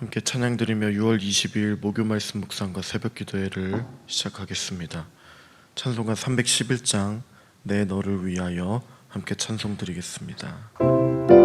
함께 찬양드리며 6월 22일 목요 말씀 묵상과 새벽 기도회를 시작하겠습니다. 찬송가 311장 내 너를 위하여 함께 찬송 드리겠습니다.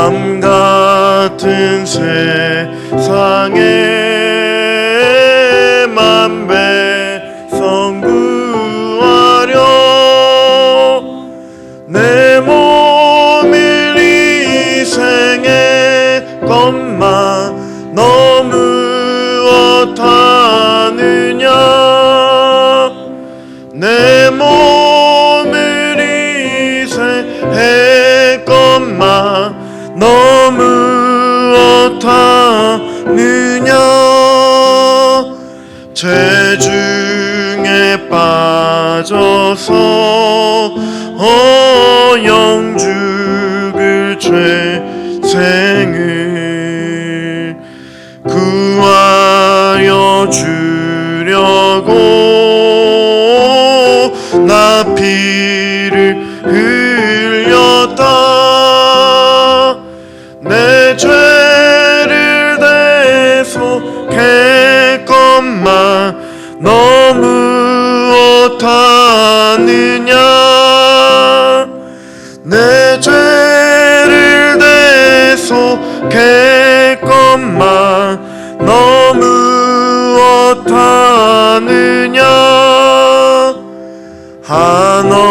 밤 같은 세상에 죄 중에 빠져서 어영 죽을 죄생을 구하여 주 너무 어타느냐? 내 죄를 대속해 것만 너무 어타느냐? 한없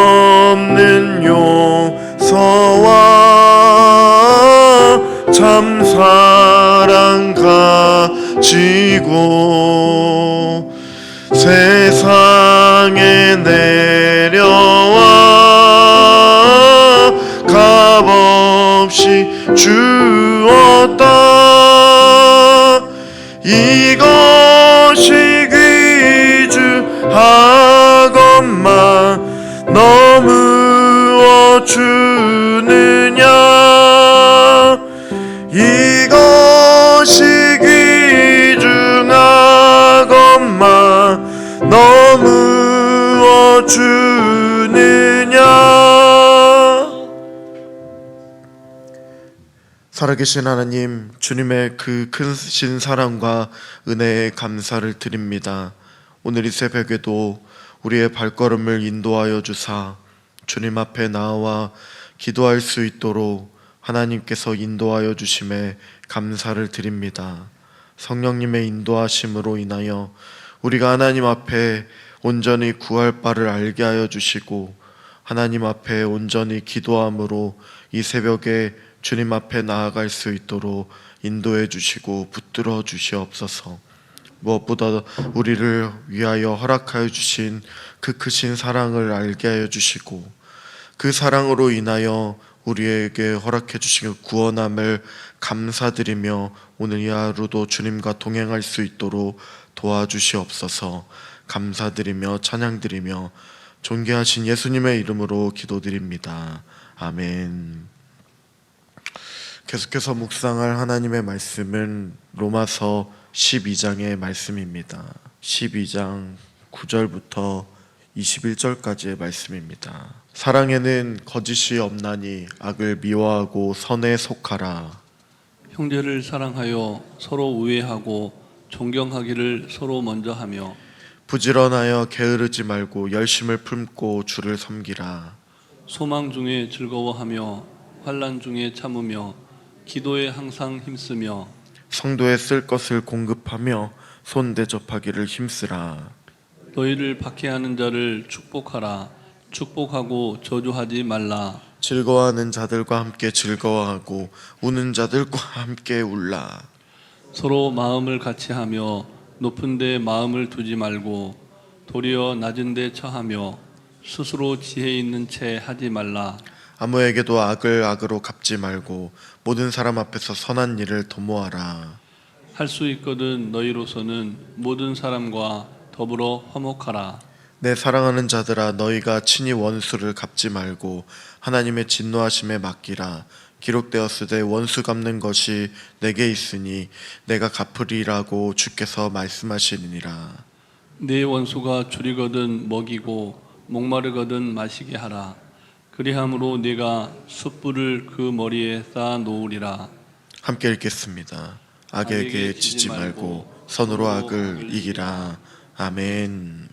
주느냐 살아계신 하나님, 주님의 그 크신 사랑과 은혜에 감사를 드립니다. 오늘 이 새벽에도 우리의 발걸음을 인도하여 주사 주님 앞에 나와 기도할 수 있도록 하나님께서 인도하여 주심에 감사를 드립니다. 성령님의 인도하심으로 인하여 우리가 하나님 앞에 온전히 구할 바를 알게 하여 주시고 하나님 앞에 온전히 기도함으로 이 새벽에 주님 앞에 나아갈 수 있도록 인도해 주시고 붙들어 주시옵소서. 무엇보다 우리를 위하여 허락하여 주신 그 크신 사랑을 알게 하여 주시고 그 사랑으로 인하여 우리에게 허락해 주신 그 구원함을 감사드리며 오늘 이 하루도 주님과 동행할 수 있도록 도와주시옵소서 감사드리며 찬양드리며 존귀하신 예수님의 이름으로 기도드립니다. 아멘. 계속해서 묵상할 하나님의 말씀은 로마서 12장의 말씀입니다. 12장 9절부터 21절까지의 말씀입니다. 사랑에는 거짓이 없나니 악을 미워하고 선에 속하라. 형제를 사랑하여 서로 우애하고 존경하기를 서로 먼저 하며 부지런하여 게으르지 말고 열심을 품고 주를 섬기라. 소망 중에 즐거워하며 환난 중에 참으며 기도에 항상 힘쓰며 성도에 쓸 것을 공급하며 손 대접하기를 힘쓰라. 너희를 박해하는 자를 축복하라 축복하고 저주하지 말라 즐거워하는 자들과 함께 즐거워하고 우는 자들과 함께 울라. 서로 마음을 같이 하며 높은 데 마음을 두지 말고 도리어 낮은 데 처하며 스스로 지혜 있는 채 하지 말라 아무에게도 악을 악으로 갚지 말고 모든 사람 앞에서 선한 일을 도모하라. 할 수 있거든 너희로서는 모든 사람과 더불어 화목하라 내 사랑하는 자들아 너희가 친히 원수를 갚지 말고 하나님의 진노하심에 맡기라. 기록되었으되 원수 갚는 것이 내게 있으니 내가 갚으리라고 주께서 말씀하시니라. 내 원수가 줄이거든 먹이고 목마르거든 마시게 하라 그리함으로 네가 숯불을 그 머리에 쌓아 놓으리라 함께 읽겠습니다. 악에게 지지 말고 선으로 악을 이기라. 아멘.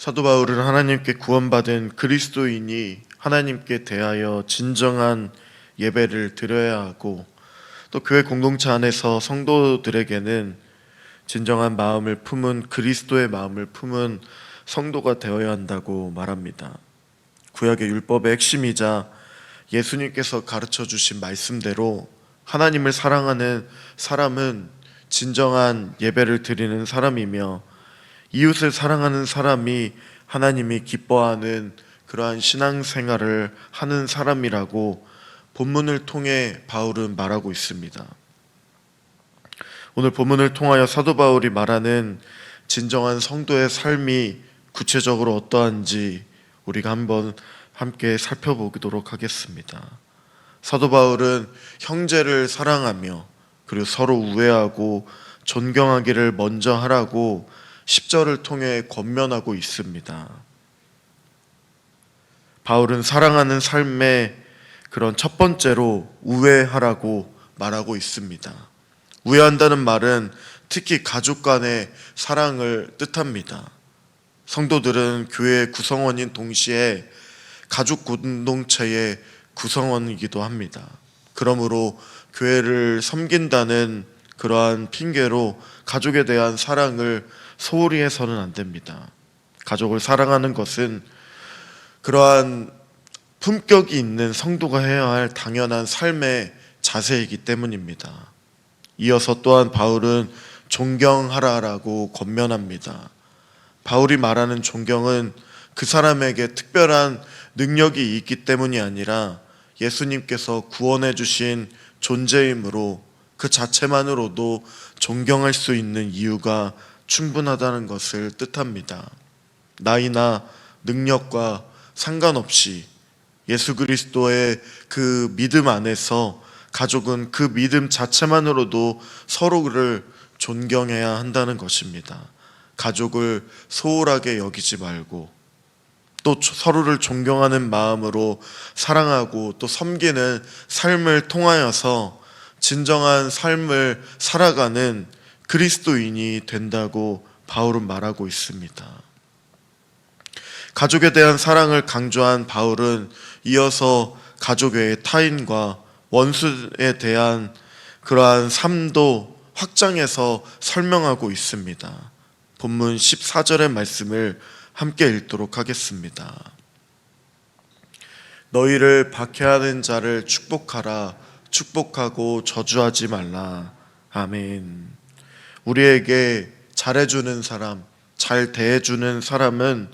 사도 바울은 하나님께 구원받은 그리스도인이 하나님께 대하여 진정한 예배를 드려야 하고 또 교회 공동체 안에서 성도들에게는 진정한 마음을 품은 그리스도의 마음을 품은 성도가 되어야 한다고 말합니다. 구약의 율법의 핵심이자 예수님께서 가르쳐 주신 말씀대로 하나님을 사랑하는 사람은 진정한 예배를 드리는 사람이며 이웃을 사랑하는 사람이 하나님이 기뻐하는 그러한 신앙생활을 하는 사람이라고 본문을 통해 바울은 말하고 있습니다. 오늘 본문을 통하여 사도 바울이 말하는 진정한 성도의 삶이 구체적으로 어떠한지 우리가 한번 함께 살펴보도록 하겠습니다. 사도 바울은 형제를 사랑하며 그리고 서로 우애하고 존경하기를 먼저 하라고 10절을 통해 권면하고 있습니다. 바울은 사랑하는 삶의 그런 첫 번째로 우애하라고 말하고 있습니다. 우애한다는 말은 특히 가족 간의 사랑을 뜻합니다. 성도들은 교회의 구성원인 동시에 가족 공동체의 구성원이기도 합니다. 그러므로 교회를 섬긴다는 그러한 핑계로 가족에 대한 사랑을 소홀히 해서는 안 됩니다. 가족을 사랑하는 것은 그러한 품격이 있는 성도가 해야 할 당연한 삶의 자세이기 때문입니다. 이어서 또한 바울은 존경하라라고 권면합니다. 바울이 말하는 존경은 그 사람에게 특별한 능력이 있기 때문이 아니라 예수님께서 구원해 주신 존재이므로 그 자체만으로도 존경할 수 있는 이유가 충분하다는 것을 뜻합니다. 나이나 능력과 상관없이 예수 그리스도의 그 믿음 안에서 가족은 그 믿음 자체만으로도 서로를 존경해야 한다는 것입니다. 가족을 소홀하게 여기지 말고 또 서로를 존경하는 마음으로 사랑하고 또 섬기는 삶을 통하여서 진정한 삶을 살아가는 그리스도인이 된다고 바울은 말하고 있습니다. 가족에 대한 사랑을 강조한 바울은 이어서 가족 외의 타인과 원수에 대한 그러한 삶도 확장해서 설명하고 있습니다. 본문 14절의 말씀을 함께 읽도록 하겠습니다. 너희를 박해하는 자를 축복하라. 축복하고 저주하지 말라. 아멘. 우리에게 잘해주는 사람, 잘 대해주는 사람은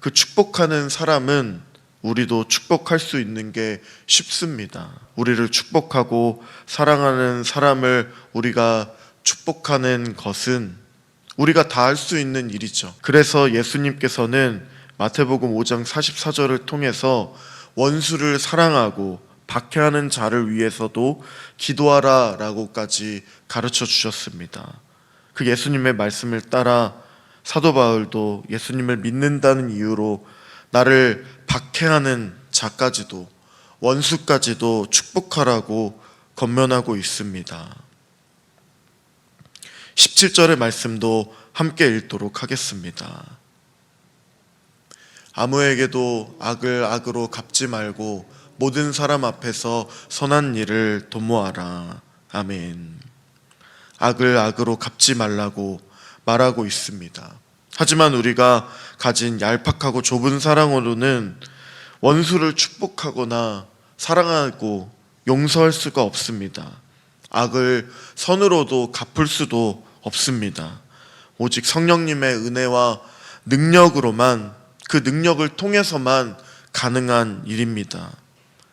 그 축복하는 사람은 우리도 축복할 수 있는 게 쉽습니다. 우리를 축복하고 사랑하는 사람을 우리가 축복하는 것은 우리가 다 할 수 있는 일이죠. 그래서 예수님께서는 마태복음 5장 44절을 통해서 원수를 사랑하고 박해하는 자를 위해서도 기도하라 라고까지 가르쳐 주셨습니다. 그 예수님의 말씀을 따라 사도 바울도 예수님을 믿는다는 이유로 나를 박해하는 자까지도 원수까지도 축복하라고 권면하고 있습니다. 17절의 말씀도 함께 읽도록 하겠습니다. 아무에게도 악을 악으로 갚지 말고 모든 사람 앞에서 선한 일을 도모하라. 아멘. 악을 악으로 갚지 말라고 말하고 있습니다. 하지만 우리가 가진 얄팍하고 좁은 사랑으로는 원수를 축복하거나 사랑하고 용서할 수가 없습니다. 악을 선으로도 갚을 수도 없습니다. 오직 성령님의 은혜와 능력으로만 그 능력을 통해서만 가능한 일입니다.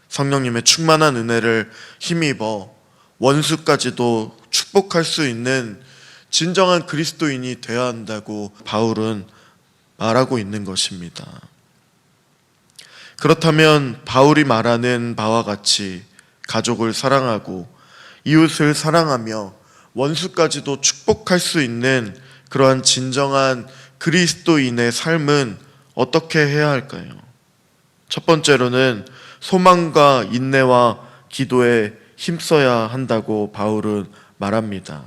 성령님의 충만한 은혜를 힘입어 원수까지도 축복할 수 있는 진정한 그리스도인이 되어야 한다고 바울은 말하고 있는 것입니다. 그렇다면 바울이 말하는 바와 같이 가족을 사랑하고 이웃을 사랑하며 원수까지도 축복할 수 있는 그러한 진정한 그리스도인의 삶은 어떻게 해야 할까요? 첫 번째로는 소망과 인내와 기도에 힘써야 한다고 바울은 말합니다.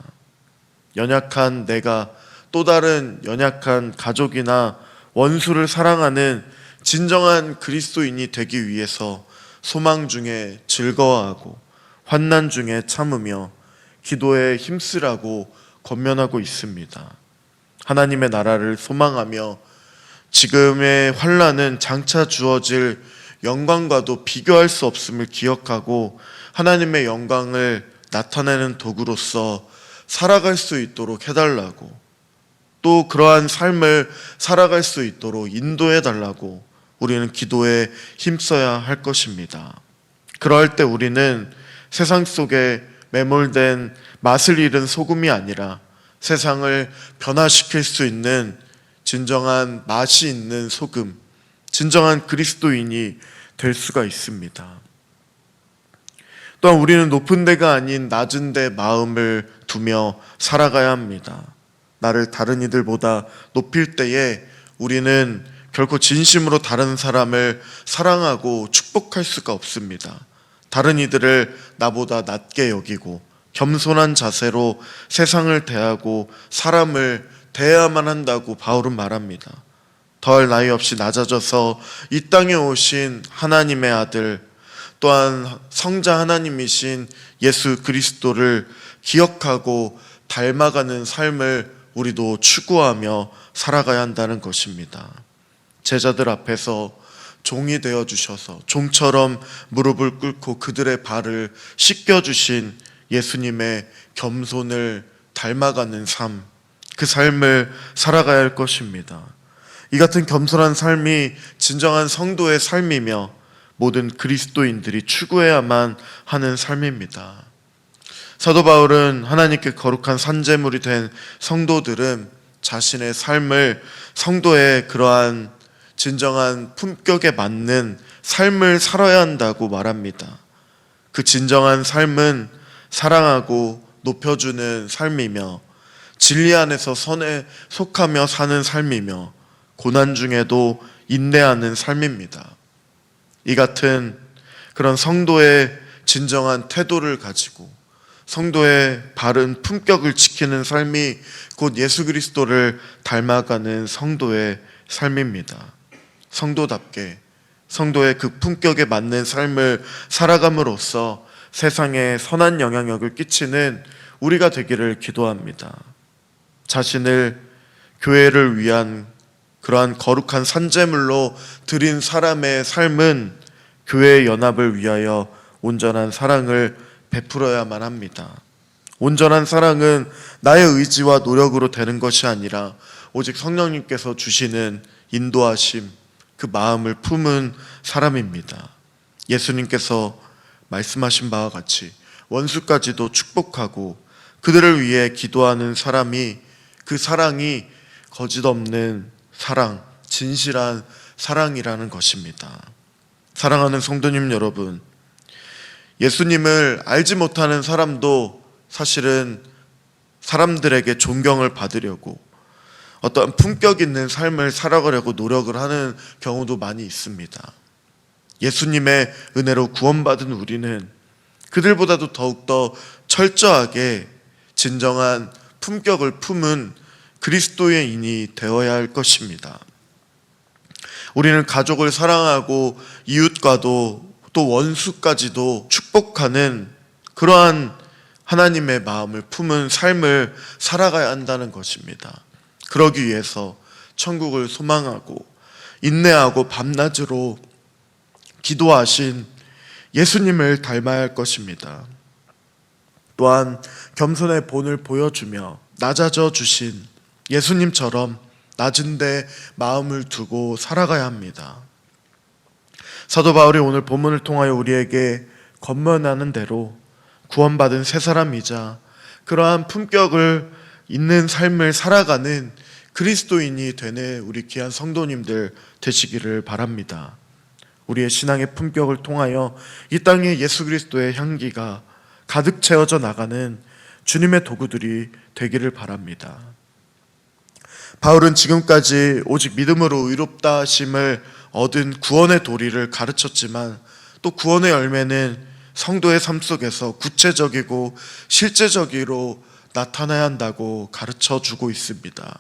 연약한 내가 또 다른 연약한 가족이나 원수를 사랑하는 진정한 그리스도인이 되기 위해서 소망 중에 즐거워하고 환난 중에 참으며 기도에 힘쓰라고 권면하고 있습니다. 하나님의 나라를 소망하며 지금의 환란은 장차 주어질 영광과도 비교할 수 없음을 기억하고 하나님의 영광을 나타내는 도구로서 살아갈 수 있도록 해달라고 또 그러한 삶을 살아갈 수 있도록 인도해 달라고 우리는 기도에 힘써야 할 것입니다. 그럴 때 우리는 세상 속에 매몰된 맛을 잃은 소금이 아니라 세상을 변화시킬 수 있는 진정한 맛이 있는 소금, 진정한 그리스도인이 될 수가 있습니다. 또한 우리는 높은 데가 아닌 낮은 데 마음을 두며 살아가야 합니다. 나를 다른 이들보다 높일 때에 우리는 결코 진심으로 다른 사람을 사랑하고 축복할 수가 없습니다. 다른 이들을 나보다 낮게 여기고 겸손한 자세로 세상을 대하고 사람을 대해야만 한다고 바울은 말합니다. 더할 나위 없이 낮아져서 이 땅에 오신 하나님의 아들 또한 성자 하나님이신 예수 그리스도를 기억하고 닮아가는 삶을 우리도 추구하며 살아가야 한다는 것입니다. 제자들 앞에서 종이 되어 주셔서 종처럼 무릎을 꿇고 그들의 발을 씻겨 주신 예수님의 겸손을 닮아가는 삶, 그 삶을 살아가야 할 것입니다. 이 같은 겸손한 삶이 진정한 성도의 삶이며 모든 그리스도인들이 추구해야만 하는 삶입니다. 사도 바울은 하나님께 거룩한 산재물이 된 성도들은 자신의 삶을 성도의 그러한 진정한 품격에 맞는 삶을 살아야 한다고 말합니다. 그 진정한 삶은 사랑하고 높여주는 삶이며 진리 안에서 선에 속하며 사는 삶이며 고난 중에도 인내하는 삶입니다. 이 같은 그런 성도의 진정한 태도를 가지고 성도의 바른 품격을 지키는 삶이 곧 예수 그리스도를 닮아가는 성도의 삶입니다. 성도답게 성도의 그 품격에 맞는 삶을 살아감으로써 세상에 선한 영향력을 끼치는 우리가 되기를 기도합니다. 자신을 교회를 위한 그러한 거룩한 산재물로 드린 사람의 삶은 교회의 연합을 위하여 온전한 사랑을 베풀어야만 합니다. 온전한 사랑은 나의 의지와 노력으로 되는 것이 아니라 오직 성령님께서 주시는 인도하심, 그 마음을 품은 사람입니다. 예수님께서 말씀하신 바와 같이 원수까지도 축복하고 그들을 위해 기도하는 사람이 그 사랑이 거짓 없는 사랑, 진실한 사랑이라는 것입니다. 사랑하는 성도님 여러분, 예수님을 알지 못하는 사람도 사실은 사람들에게 존경을 받으려고 어떤 품격 있는 삶을 살아가려고 노력을 하는 경우도 많이 있습니다. 예수님의 은혜로 구원받은 우리는 그들보다도 더욱더 철저하게 진정한 품격을 품은 그리스도인이 되어야 할 것입니다. 우리는 가족을 사랑하고 이웃과도 또 원수까지도 축복하는 그러한 하나님의 마음을 품은 삶을 살아가야 한다는 것입니다. 그러기 위해서 천국을 소망하고 인내하고 밤낮으로 기도하신 예수님을 닮아야 할 것입니다. 또한 겸손의 본을 보여주며 낮아져 주신 예수님처럼 낮은데 마음을 두고 살아가야 합니다. 사도 바울이 오늘 본문을 통하여 우리에게 권면하는 대로 구원받은 새 사람이자 그러한 품격을 있는 삶을 살아가는 그리스도인이 되는 우리 귀한 성도님들 되시기를 바랍니다. 우리의 신앙의 품격을 통하여 이 땅에 예수 그리스도의 향기가 가득 채워져 나가는 주님의 도구들이 되기를 바랍니다. 바울은 지금까지 오직 믿음으로 의롭다 하심을 얻은 구원의 도리를 가르쳤지만 또 구원의 열매는 성도의 삶 속에서 구체적이고 실제적으로 나타나야 한다고 가르쳐 주고 있습니다.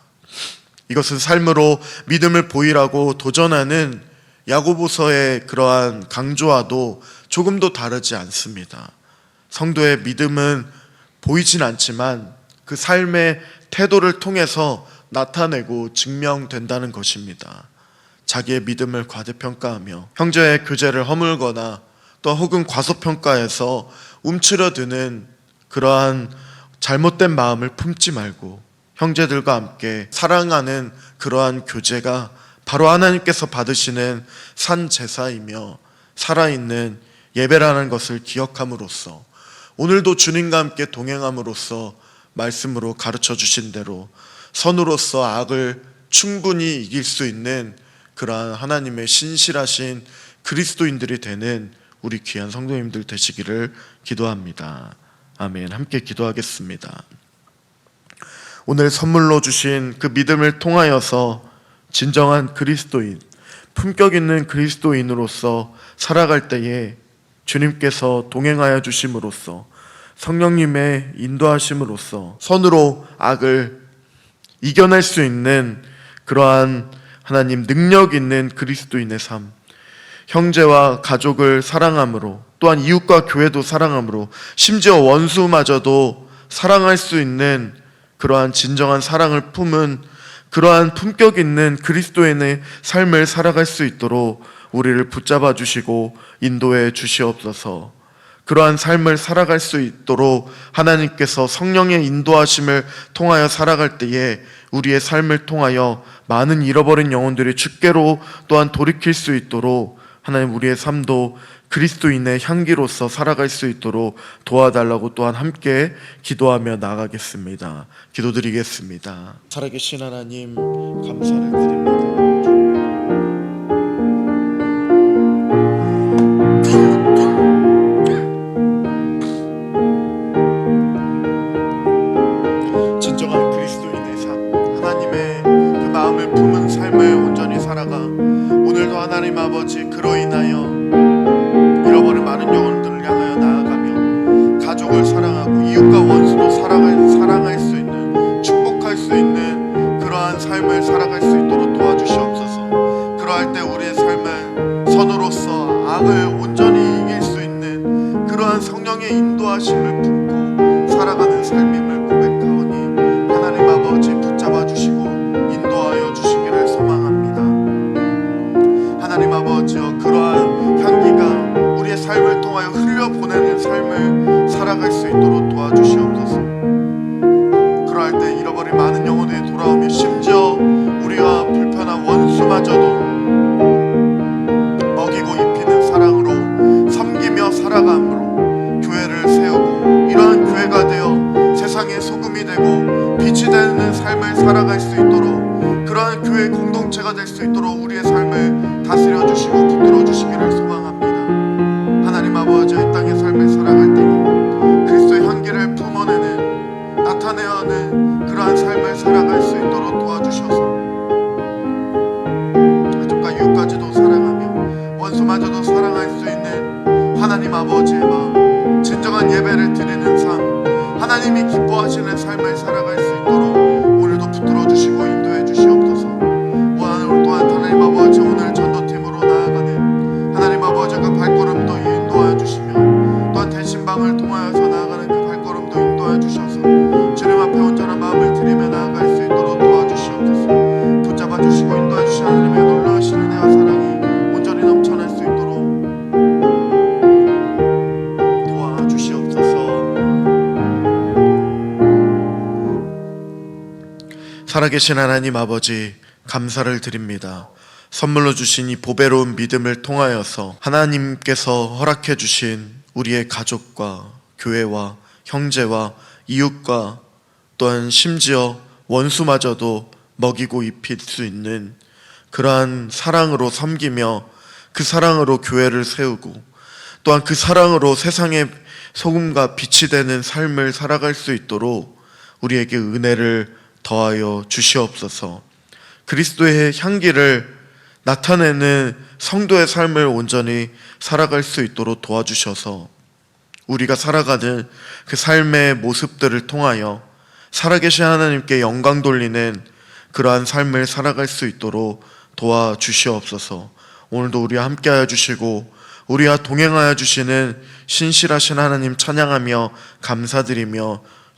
이것은 삶으로 믿음을 보이라고 도전하는 야고보서의 그러한 강조와도 조금도 다르지 않습니다. 성도의 믿음은 보이진 않지만 그 삶의 태도를 통해서 나타내고 증명된다는 것입니다. 자기의 믿음을 과대평가하며 형제의 교제를 허물거나 또 혹은 과소평가해서 움츠러드는 그러한 잘못된 마음을 품지 말고 형제들과 함께 사랑하는 그러한 교제가 바로 하나님께서 받으시는 산 제사이며 살아있는 예배라는 것을 기억함으로써 오늘도 주님과 함께 동행함으로써 말씀으로 가르쳐 주신 대로 선으로서 악을 충분히 이길 수 있는 그러한 하나님의 신실하신 그리스도인들이 되는 우리 귀한 성도님들 되시기를 기도합니다. 아멘. 함께 기도하겠습니다. 오늘 선물로 주신 그 믿음을 통하여서 진정한 그리스도인, 품격 있는 그리스도인으로서 살아갈 때에 주님께서 동행하여 주심으로써 성령님의 인도하심으로써 선으로 악을 이겨낼 수 있는 그러한 하나님 능력 있는 그리스도인의 삶, 형제와 가족을 사랑함으로 또한 이웃과 교회도 사랑함으로 심지어 원수마저도 사랑할 수 있는 그러한 진정한 사랑을 품은 그러한 품격 있는 그리스도인의 삶을 살아갈 수 있도록 우리를 붙잡아 주시고 인도해 주시옵소서. 그러한 삶을 살아갈 수 있도록 하나님께서 성령의 인도하심을 통하여 살아갈 때에 우리의 삶을 통하여 많은 잃어버린 영혼들이 주께로 또한 돌이킬 수 있도록 하나님 우리의 삶도 그리스도인의 향기로서 살아갈 수 있도록 도와달라고 또한 함께 기도하며 나가겠습니다. 기도드리겠습니다. 살아계신 하나님 감사를 드립니다. 살아계신 하나님 아버지 감사를 드립니다. 선물로 주신 이 보배로운 믿음을 통하여서 하나님께서 허락해 주신 우리의 가족과 교회와 형제와 이웃과 또한 심지어 원수마저도 먹이고 입힐 수 있는 그러한 사랑으로 섬기며 그 사랑으로 교회를 세우고 또한 그 사랑으로 세상의 소금과 빛이 되는 삶을 살아갈 수 있도록 우리에게 은혜를 더하여 주시옵소서. 그리스도의 향기를 나타내는 성도의 삶을 온전히 살아갈 수 있도록 도와주셔서 우리가 살아가는 그 삶의 모습들을 통하여 살아계신 하나님께 영광 돌리는 그러한 삶을 살아갈 수 있도록 도와주시옵소서. 오늘도 우리와 함께하여 주시고 우리와 동행하여 주시는 신실하신 하나님 찬양하며 감사드리며